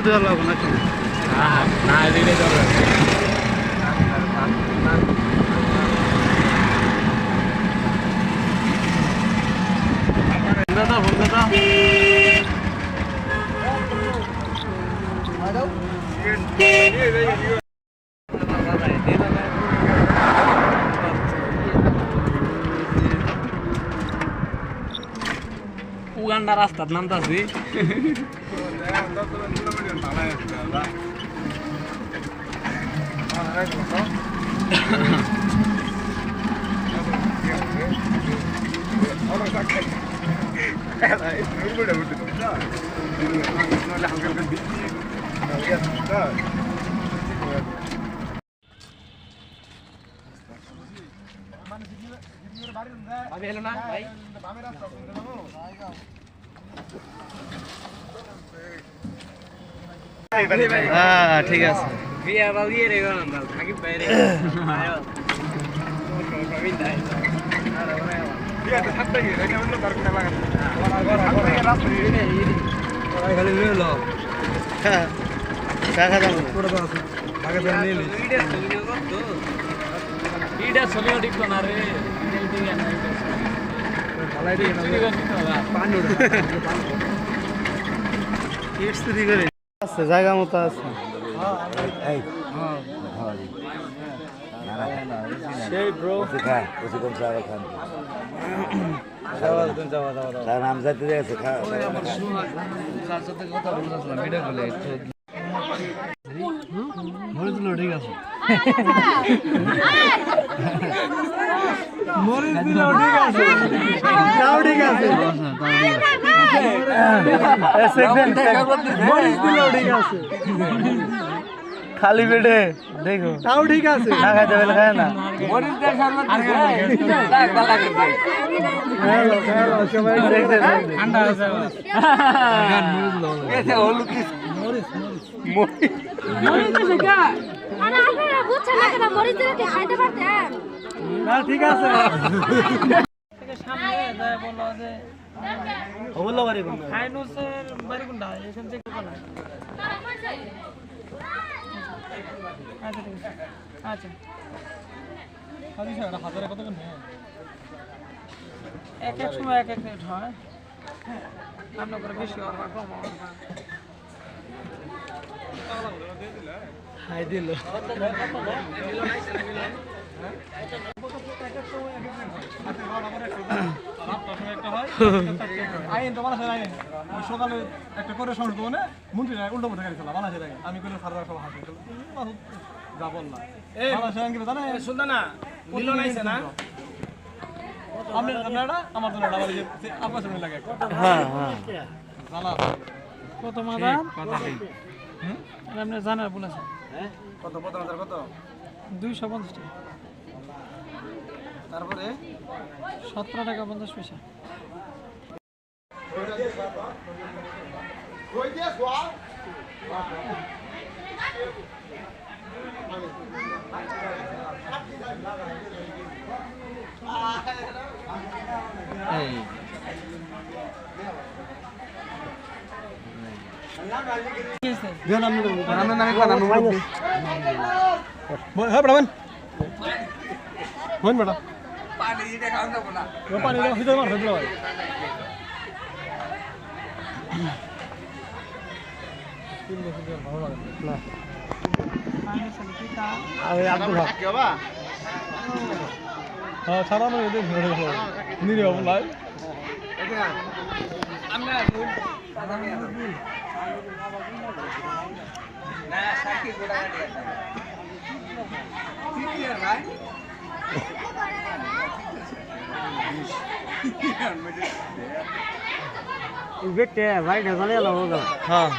পাশে দেওয়া লাগবে নাকি না দাদা দাদা। উগান্ডা রাস্তার হ্যাঁ আছে। বিয়া বাবিয়ে রে গো না থাকি বাইরে আয়ো হ্যাঁ টাকা দাম ఈడే আছে জায়গা মতো আছে। ঠিক আছে। মরিচ দিল ঠিক আছে। ঠিক আছে। খালি পেটে দেখো। তাও ঠিক আছে। না খাইতে পারলে খায় না। ঠিক আছে। সামনে যায় বলল যে বলল বাড়ি কোন ফাইনুসের বাড়ি কোনটা এখান থেকে কোথায় আচ্ছা ঠিক আছে আচ্ছা হাজারে কত কেন এক এক সময় এক এক রেট হয় আপনার করে বেশি বা কম হাই দিল ওই সকালে একটা করে সংসদ মানে মন্ত্রী উল্টো পথে গাড়ি চালা বানাসের আইন। আমি কইলে সারা সব হাসি যা কি জানে সুলতানা মিলন আইছে না? আপনি আপনারা? আমার জন্য আবার যে আপনার জন্য লাগে হ্যাঁ হ্যাঁ। জানা কত মাদান আপনি জানার বলেছেন। কত প্রথম হাজার কত? দুইশো পঞ্চাশ টাকা। তারপরে সতেরো টাকা পঞ্চাশ পয়সা। নাম হ্যাঁ বড় হন বড় পানি দিতে খাওয়া যাব না। পানি দাও হিজার মার হইল ভাই তিন বছর ধরে ভালো লাগে না আমি আব্দুল হক। হ্যাঁ সারানো এদের নিরীহ বলাই আমরা না সাকি গোড়া গাড়ি আছে। আর ভাই বেটে ভাই ঢাকালে এলো হোগা হ্যাঁ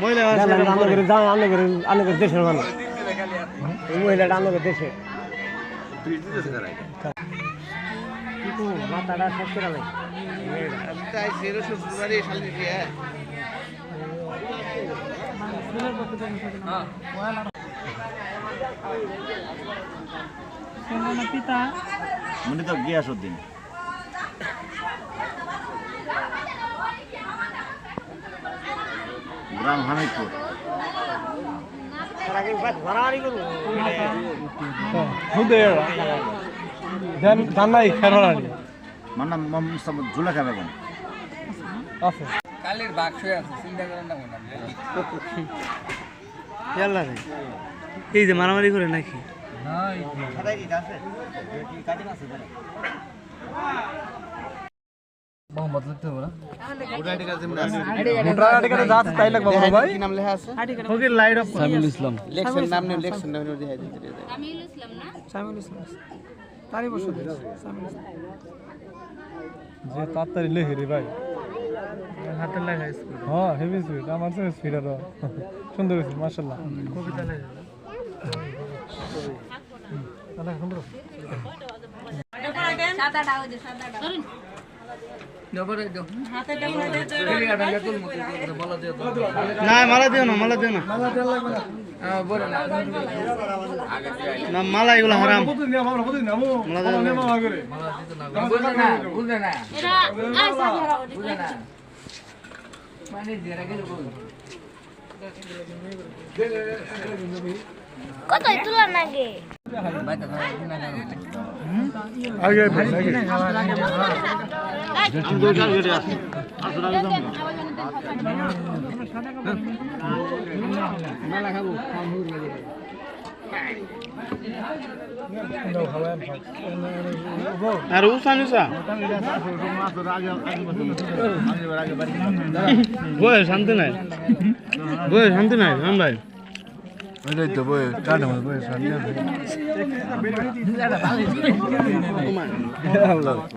মহিলা আছে আমরা করে যাই আমরা করে আমরা করে দেশের মানুষ এই মহিলাটা আমরা দেশে কিন্তু মাথাটা সব করে নাই তাই জিরো শ্বশুর বাড়ি শালি দিয়ে পিতা মনে তো গিয়াসুদ্দিন গ্রাম হামিদপুর তারা কি ভাড়াড়ি করব হুদে দেন জানাই খেরোনানি আমার নাম জুলেখা বেগম। আছে। কালের বাক্স আছে চিন্তা করেন না মনে এই যে মারামারি করে নাকি? মোটা আড়িকাটা যা আছে তাই লাগবে বড় ভাই না তারই বসে সামিল ইসলাম যে তাড়াতাড়ি লেখে রে ভাই লেখা হ্যাঁ আমার সুন্দর হয়েছে লেখা না মালা দিও না মালা দিও না। না মালা এগুলো হারাম। কতদিন কত তুলা নাগে? আগে আর উসান উসা শান্তি নাই। বয়ে শান্তি নাই রাম ভাই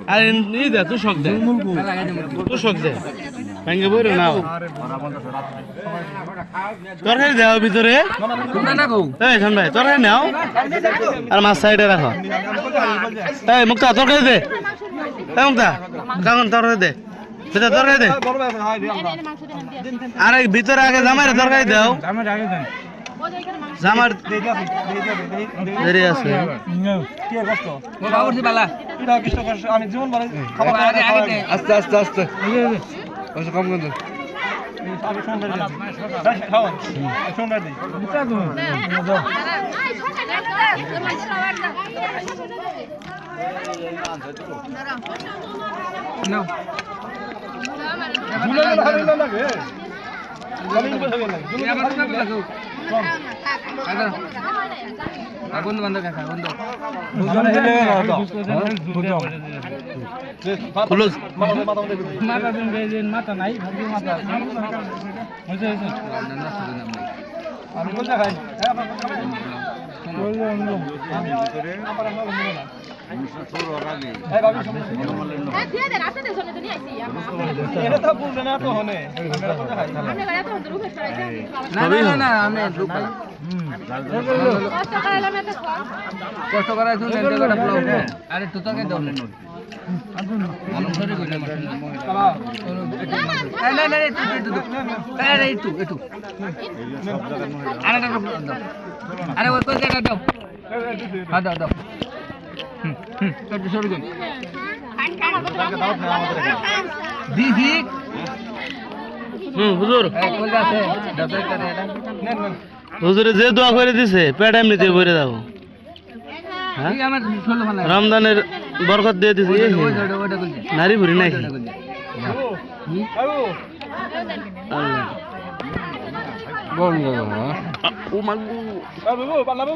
আরে ই দে তুই শখ দে তুই শখ দে ভাঙ্গে বইরে নাও তরকারি দেও ভিতরে এই শান ভাই তরকারি নাও আর মাছ সাইডে রাখো এই মুক্তা তরকারি দে এই মুক্তা কাগন তরকারি দে ভিতরে তরকারি দে দেন আরে ভিতরে আগে জামাইরে তরকারি দাও যে এখানে মাংস জামার দেই দি দেই দি দেই দেরি আছে। কি কষ্ট? এটা কষ্ট কষ্ট আমি জীবন বলে খাবার আস্তে আস্তে আস্তে। কষ্ট কম কিন্তু। আগে সুন্দর দিই খাওয়া সুন্দর দিই আই ছোট ঝুলে গেল হারিয়ে না লাগে বন্ধু বান্ধব কাকা বন্ধু. মাথা নাই মাথা হয়েছে হয়েছে খাই হ্যাঁ হ্যাঁ কষ্ট করাইলাম এত কম কষ্ট করা তুমি এত করে ব্লগ আরে তুই তো কে দাও না আলম ধরে কই না এই না না একটু একটু আরে একটু একটু আরে দাও আরে ওই দাও হ্যাঁ দাও দাও হুম হুম একটু সরে যান দিদি। হুম হুজুর। দাও দাও হুজুরে যে দোয়া করে দিছে পেট এমনিতে ভরে যাব হ্যাঁ? রমজানের বরকত দিয়ে দিছে নারী ভরি নাই। ও মাগু। বাবু বাবু।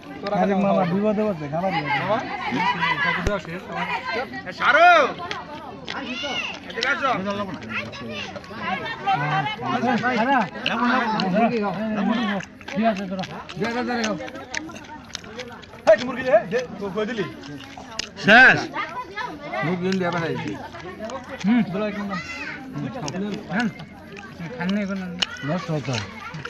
মামা বিপদে পড়ছে খাবার শেষ মুরগি দিয়া ভাই হুম বলো একদম। খান নাই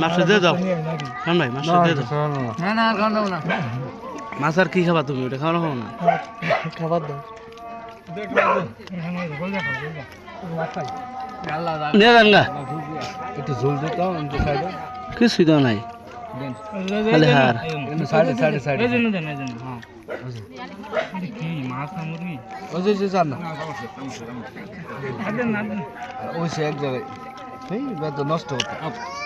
মাছটা দিয়ে দাও শোন ভাই মাছটা দিয়ে দাও না না আর খাওয়াবো না মাছ আর কি খাবা তুমি? ওটা খাওয়ানো খাব না? খাবার দাও। নষ্ট হতো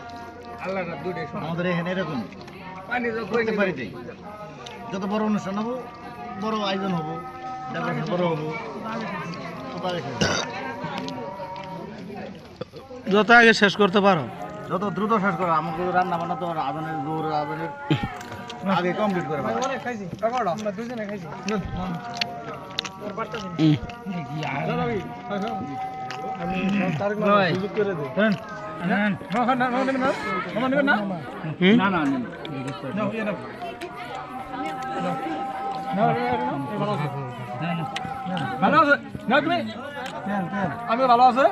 আমাদের এখানে এরকম। যত বড় অনুষ্ঠান হব বড় আয়োজন হব বড় হব। যত আগে শেষ করতে পারো। যত দ্রুত শেষ করো আমাকে রান্না বান্না তো আদানের দৌড় আদানের আগে কমপ্লিট করে খাইছি আমরা দুজনে খাইছি। উম। আমি তার করে ভালো আছে না তুমি আমি ভালো আছে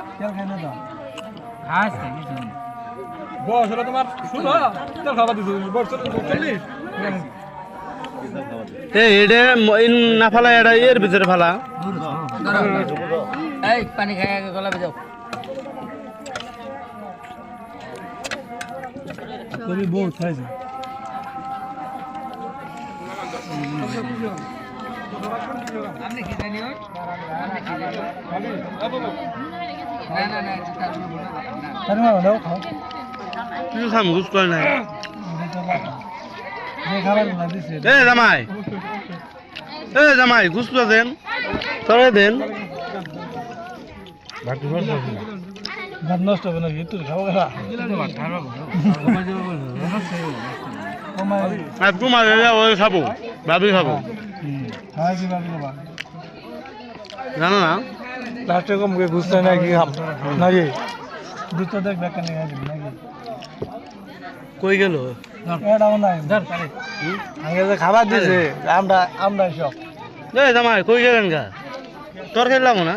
বয়স হলো তোমার ষোলো তেল খাবার দিছো বয়স চল্লিশ এটা ফালা এটা এর ভিতরে ফালা এই পানি খাই গলা যাও তবে বউ খাই যায় আপনি কি জানি না না না তাহলে খাও কিছু খাম গুছ করে নাই এ জামাই। এ জামাই গুছটা দেন। তরে দেন। বাকি ভাত নষ্ট হবে নাকি? তুই খাব আর তোমার এরা ওই খাব ভাবি খাব। হ্যাঁ জানো না? লাস্টে কম কে নাকি খাম নাকি? দুটো দেখ বেকার নিয়ে আসবি নাকি? কই গেল? খাবার দিছে আমরা আমরা সব। জামাই কই গেলেন গা? তোর খেলাম না?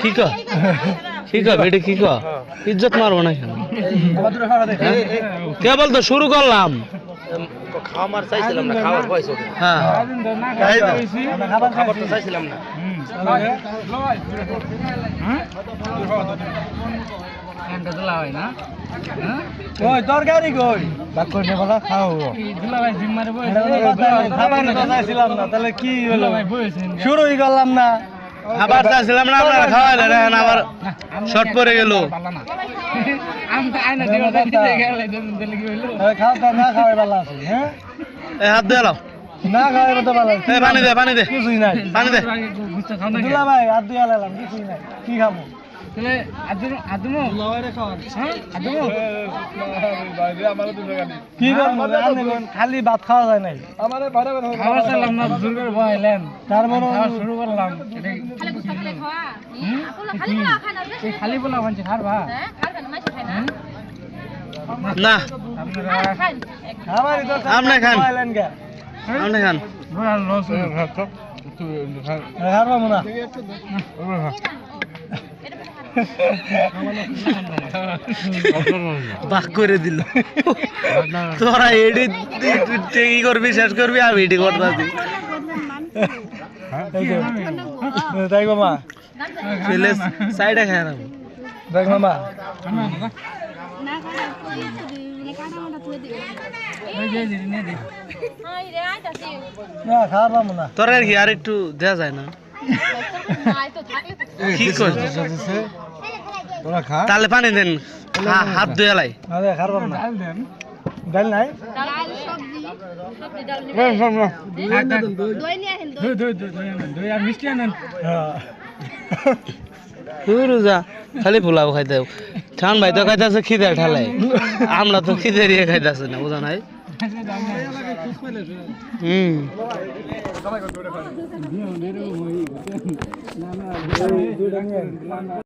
কি ক কি ক বেটি কি ক ইজ্জত মারবো না কেন? কেবল তো শুরু করলাম। চাইছিলাম না খাওয়ার পয়সা হ্যাঁ। না খাবার খাবার তো চাইছিলাম তরকারি কই? বাক করে বলা খাও খাবার চাইছিলাম না তাহলে কি হলো? শুরুই করলাম না। আবার চাইছিলাম না আপনারা খাওয়াইলেন এখন আবার শর্ট পড়ে গেল খাওয়াই হ্যাঁ হাত দিয়ে লাও না খাওয়াই তো ভালো পানি দে পানি দে কিছুই নাই পানি দে ভাই হাত দিয়ে কিছুই নাই কি খাব কি করব রান্না করুন, খালি ভাত খাওয়া যায় নাই। তার মনে হয় শুরু করলাম। খালি সকালে খাওয়া? আপনি খালি বলা খান না খালি বলা মানছি খারবা হ্যাঁ খাবেন মাছ খায় না। না। আপনারা আর খান আমারই তো আপনি খান। কে আপনি খান। ঘোড়ার লস খাব না বাক করে দিল। তোরা এডি কি করবি শেষ করবি? আমি এডি করতেছি। যে, দেখ মামা। ছেলে সাইডে খায় না। দেখ মামা। তুই তোরা কি আর একটু দেয়া যায় না? কি কর তাহলে পানি দেন। হাত ধুয়ে লাই। ডাল নাই? খালি পোলাও খাইতে খান ভাই তো খাইতেছে খিদে ঠালাই আমরা তো খিদে দিয়ে খাইতেছে না বুঝা নাই? হুম আয়।